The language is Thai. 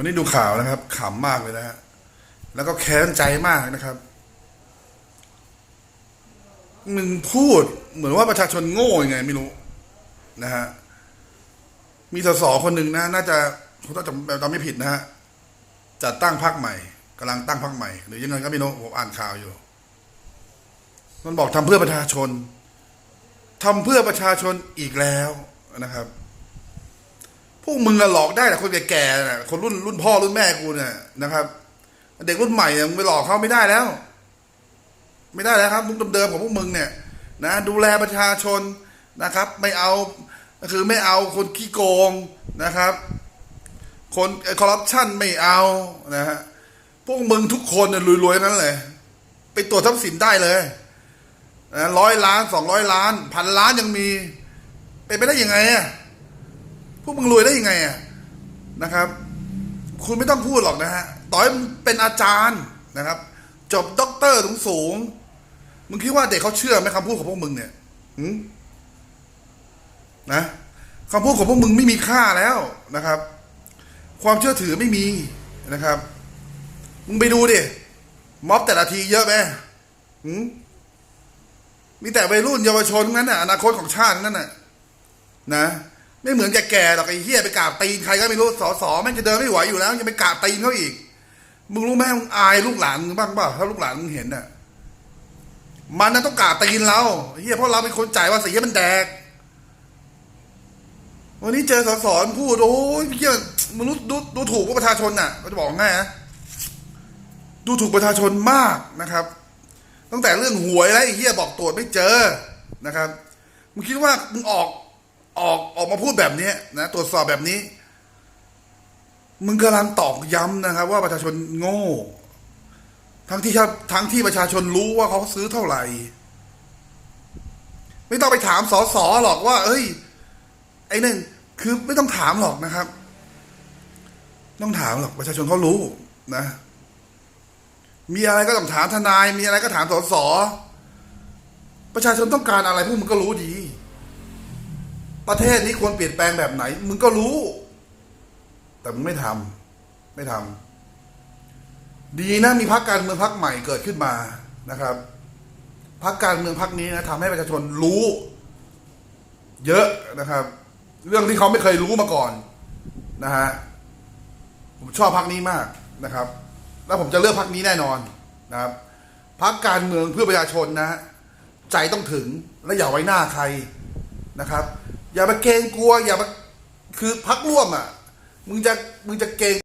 วันนี้ดูข่าวนะครับขำมากเลยนะฮะแล้วก็แค้นใจมากนะครับมึงพูดเหมือนว่าประชาชนโง่ยังไง ไม่รู้นะฮะมีสสคนหนึ่งนะ น่าจะผมต้องจำจำไม่ผิดนะฮะจัดตั้งพรรคใหม่กำลังตั้งพรรคใหม่ หรือยังไงก็ไม่รู้ผมอ่านข่าวอยู่ มันบอกทำเพื่อประชาชนทำเพื่อประชาชนอีกแล้วนะครับ วกมึงอะหลอกได้แต่คนแก่ๆนะคนรุ่นรุ่นพ่อรุ่นแม่กูเนี่ยนะครับ เด็กรุ่นใหม่เนี่ยมึงไปหลอกเขาไม่ได้แล้ว ไม่ได้แล้วครับมุกเดิมๆของพวกมึงเนี่ยนะดูแลประชาชนนะครับ ไม่เอาคือไม่เอาคนขี้โกงนะครับ คนคอร์รัปชันไม่เอานะฮะพวกมึงทุกคนเนี่ยรวยๆนั้นเลย ไปตรวจทรัพย์สินได้เลยนะร้อยล้านสองร้อยล้าน พันล้านยังมี เป็นไปได้ยังไงอะ วกมึงรวยได้ยังไงอะนะครับ คุณไม่ต้องพูดหรอกนะฮะต่อให้มึงเป็นอาจารย์นะครับ จบด็อกเตอร์สูงสูงมึงคิดว่าเด็กเขาเชื่อไหมคำพูดของพวกมึงเนี่ยหืนะคำพูดของพวกมึงไม่มีค่าแล้วนะครับ ความเชื่อถือไม่มีนะครับ มึงไปดูดิม็อบแต่ละทีเยอะไหมหืมมีแต่วัยรุ่นเยาวชนทั้นั้นน่ะอนาคตของชาติทั้นั่นน่ะ นะ ไม่เหมือนแก่ๆหรอกไอ้เหี้ยไปกราบตีนใครก็ไม่รู้สอสอแม่งจะเดินไม่ไหวอยู่แล้วยังไปกราบตีนเขาอีก มึงรู้ไหมมึงอายลูกหลานมึงบ้างเปล่าถ้าลูกหลานมึงเห็นน่ะ มันน่ะต้องกราบตีนเราเหี้ยเพราะเราเป็นคนจ่ายภาษีให้มันแดก วันนี้เจอสอสอพูดโอ้ยเหี้ยมึงรู้ดูดูถูกประชาชนน่ะก็จะบอกง่ายนะดูถูกประชาชนมากนะครับ ตั้งแต่เรื่องหวยแล้วไอ้เหี้ยบอกตรวจไม่เจอนะครับมึงคิดว่ามึงออก ออกออกมาพูดแบบนี้นะตรวจสอบแบบนี้ มึงกำลังตอกย้ำนะครับ ว่าประชาชนโง่ ทั้งที่ทั้งที่ประชาชนรู้ว่าเขาซื้อเท่าไหร่ ไม่ต้องไปถามสอสอหรอกว่า เอ้ย ไอ้นั่นคือไม่ต้องถามหรอกนะครับ ต้องถามหรอกประชาชนเขารู้นะ มีอะไรก็ต้องถามทนาย มีอะไรก็ถามสสประชาชนต้องการอะไรพวกมึงก็รู้ดี ประเทศนี้ควรเปลี่ยนแปลงแบบไหน มึงก็รู้ แต่มึงไม่ทำไม่ทำดีนะมีพรรคการเมืองพรรคใหม่เกิดขึ้นมานะครับพรรคการเมืองพรรคนี้นะทำให้ประชาชนรู้ เยอะนะครับ เรื่องที่เขาไม่เคยรู้มาก่อนนะฮะผมชอบพรรคนี้มากนะครับ แล้วผมจะเลือกพรรคนี้แน่นอนนะครับพรรคการเมืองเพื่อประชาชนนะใจต้องถึงและอย่าไว้หน้าใครนะครับ อย่ามาเกรงกลัว อย่ามาคือพักร่วมอะ มึงจะมึงจะเกรง